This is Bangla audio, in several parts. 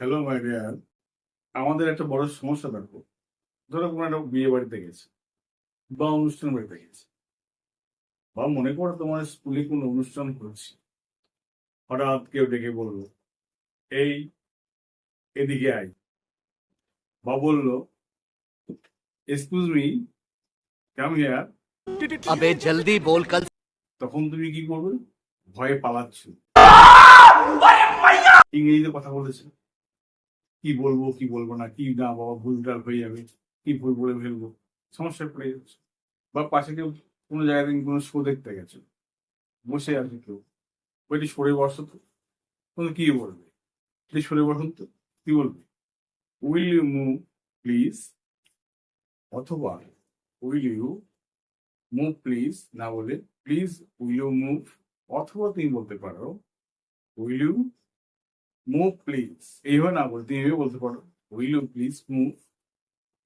হ্যালো মাই ডিয়ার আমাদের একটা বড় সমস্যা দেখো। ধরো কোনো একটা বিয়ে বাড়িতে গেছে বা অনুষ্ঠান বাড়িতে গেছে বা মনে করো তোমার স্কুলে কোনো অনুষ্ঠান হচ্ছে। হঠাৎ কেউ ডেকে বলল এই এদিকে আয়। বা বলল এক্সকিউজ মি কাম হিয়ার আবে জলদি বল কাল তখন তুমি কি করবে? ভয়ে পালাচ্ছ। ইংরেজিতে কথা বলেছ। কি বলব কি বলব না, কি না, বাবা ভুল টাল হয়ে যাবে, কি ভুল বলে ফেলব, সমস্যায় পড়ে যাচ্ছে বা পাশে কেউ কোনো জায়গায় কোনো শো দেখতে গেছে, বসে আছে কেউ। ওইটি সরে বসো তো। তুমি কি বলবে? সরে বসুন তো, কি বলবে? উইল ইউ মুভ প্লিজ অথবা উইল ইউ মুভ প্লিজ না বলে প্লিজ উইল ইউ মুভ অথবা তুমি বলতে পারো উইল ইউ মুভ প্লিজ এইভাবে না বলে তুমি এভাবে বলতে পারো। Will you please move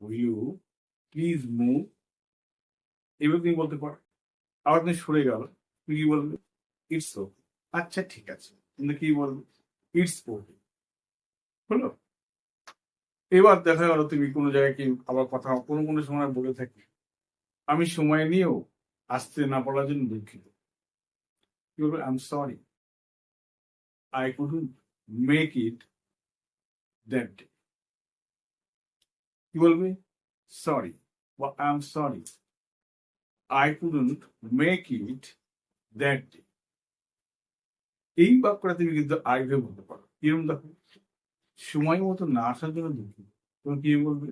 will you please move এভাবে তুমি বলতে পারো। আবার তুমি সরে গেল। তুমি কি বলবে? ইটস ওকে আচ্ছা ঠিক আছে। তুমি কি বলবে? ইটস ওকে হলো? এবার দেখা গেল তুমি কোনো জায়গায় কি আবার কথা, কোনো কোনো সময় বলে থাকি। আমি সময় নিয়েও আসতে না পারার জন্য দুঃখিত। কি বলবে? I am sorry I couldn't make it that day কি বলবে? সরি বা I am sorry I couldn't make it that day এই বাক্যটা তুমি কিন্তু আগে বলতে পারো। কিরম দেখো? সময় মতো না আসার জন্য দুঃখিত। তুমি কি বলবে?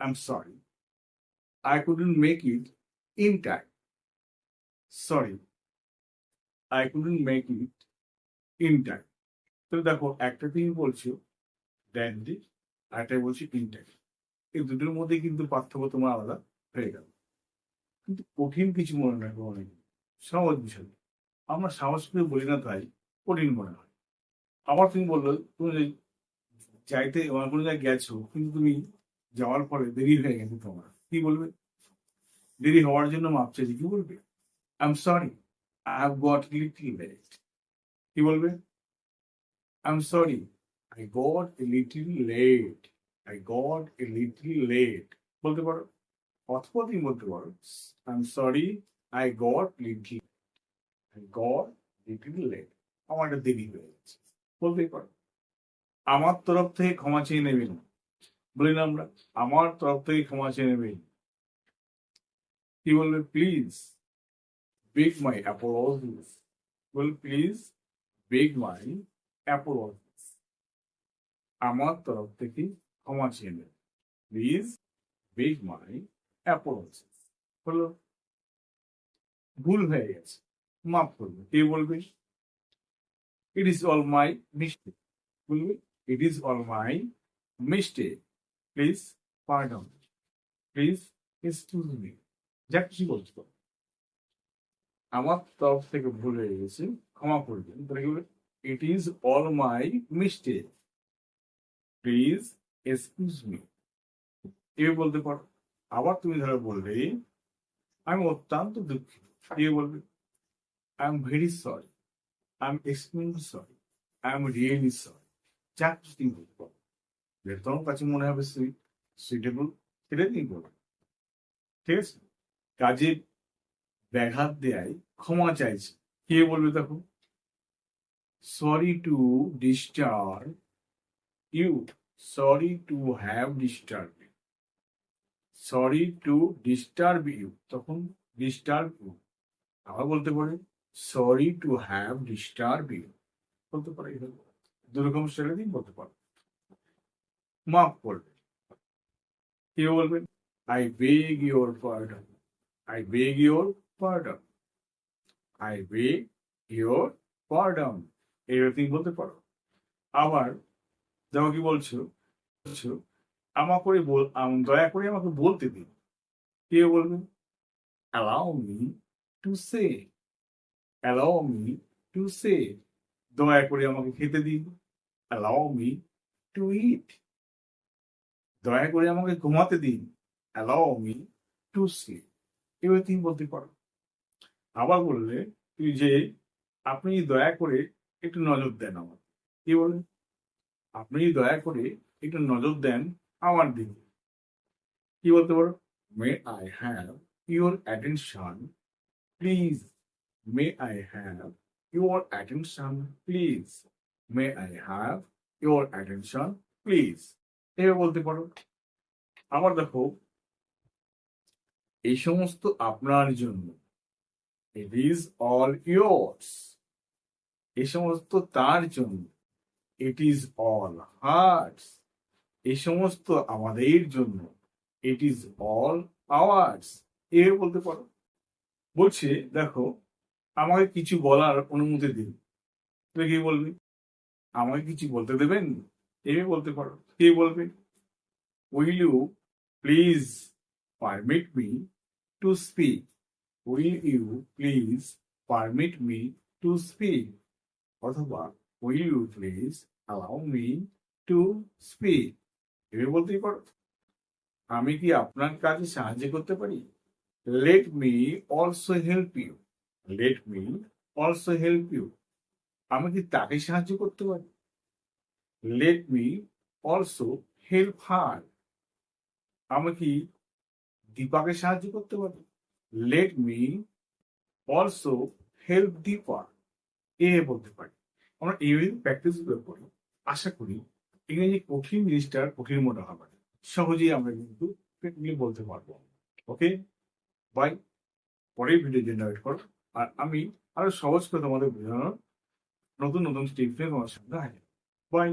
I am sorry I couldn't make it in time. Sorry. I couldn't make it in time. তো দেখো, একটা তুমি বলছো দ্যাট ডে একটা বলছি ইন এই দুটোর মধ্যে কিন্তু পার্থক্য তোমার আলাদা হয়ে গেল। কিন্তু কঠিন কিছু মনে রাখব অনেক। সহজ বিষয় আমরা সাহস করে বলি না তাই, কঠিন মনে হয়। আবার তুমি বলল, তুমি চাইতে আমার কোনো জায়গায় গেছো, কিন্তু তুমি যাওয়ার পরে দেরি হয়ে গেছে তোমার। কি বলবে? দেরি হওয়ার জন্য মাপ চাইছি। কি বলবে? I am sorry I have got little late কি বলবে? Am sorry I got a little late I got a little late বলতে পারো? অথবা তুমি বলতে পারো। Am sorry I got little I got little late আমার একটা দেরি হয়ে গেছে। বলতেই পারো। আমার তরফ থেকে ক্ষমা চেয়ে নেবেন। বলি না আমরা। আমার তরফ থেকে ক্ষমা চেয়ে নেবেন। কি বলবে? প্লিজ বেগ মাই অ্যাপোলজিস বল প্লিজ বেগ মাই অ্যাপোলজিস। আমার তরফ থেকে ক্ষমা চেয়ে নেবে প্লিজ বেগ মাই অ্যাপোলজিস। হলো, ভুল হয়ে গেছে। মাফ করবে কে বলবে? It is all my mistake বলবে it is all my mistake please pardon please excuse me যা কিছু বলতে আমার তরফ থেকে ভুল হয়ে গেছে। ক্ষমা করবেন। তাহলে it is all my mistake please excuse me এভাবে বলতে পারো, আবার তুমি ধরো বললে, আমি অত্যন্ত দুঃখিত। এভাবে বলবে I am very sorry I am extremely sorry I am really sorry যা কিছু তুমি বলতে পারো। তোমার কাছে মনে হবে সুইট সুইটেবল সেটাই তুমি বলবে ঠিক আছে? কাজে ব্যাঘাত দেয় ক্ষমা চাইছে। কে বলবে তখন? Sorry to disturb you sorry to have disturb you sorry to disturb you তখন ডিস্টার্ব ইউ আবার বলতে পারে sorry to have disturb you বলতে পারে দুরকম স্টাইলে বলতে পারো। মাফ করবে। কেউ বলবেন? I beg your pardon I beg your pardon. I beg your pardon. এইভাবে তুমি বলতে পারো। আবার যেমন কি বলছো বলছো, আমা করে বল দয়া করে আমাকে বলতে দিন কে বলবে? Allow me to say allow me to say দয়া করে আমাকে খেতে দিন অ্যালাউ মি টু ইট দয়া করে আমাকে ঘুমাতে দিন অ্যালাউ মি টু সে এবার তুমি বলতে পারো। আবার বললে তুই যে আপনি দয়া করে একটু নজর দেন আমার কি বলেন? আপনি দয়া করে একটু নজর দেন আমার দিকে। কি বলতে পারো? May I have your attention please may I have your attention please may I have your attention please এভাবে বলতে পারো। আবার দেখো, এই সমস্ত আপনার জন্য ইট ইজ অল ইয়োর্স এই সমস্ত তার জন্য ইট ইজ অল হার্টস এ সমস্ত আমাদের জন্য ইট ইজ অল আওয়ার্স এ বলতে পারো। বলছে, দেখো, আমাকে কিছু বলার অনুমতি দিন। তুমি কি বলবি? আমাকে কিছু বলতে দেবেন? এভাবে বলতে পারো। কে বলবে? Will you please permit me to speak will you please permit me to speak অথবা will you please allow me to speak এভাবে বলতেই পারো। আমি কি আপনার কাজে সাহায্য করতে পারি? Let me also help you let me also help you আমি কি তাকে সাহায্য করতে পারি? Let me also help her আমি কি দীপাকে সাহায্য করতে পারি? Let me also help Dipa. এ বলতে পারি। আমরা এইভাবে প্র্যাকটিসগুলো করি। আশা করি ইংরেজি কঠিন জিনিসটা কঠিন মনে হবে সহজেই আমরা কিন্তু বলতে পারব। ওকে বাই পরের ভিডিও জেনারেট করো। আর আমি আরও সহজ করে তোমাদের বোঝানোর নতুন নতুন স্টেপ নিয়ে তোমার সামনে হাজির বাই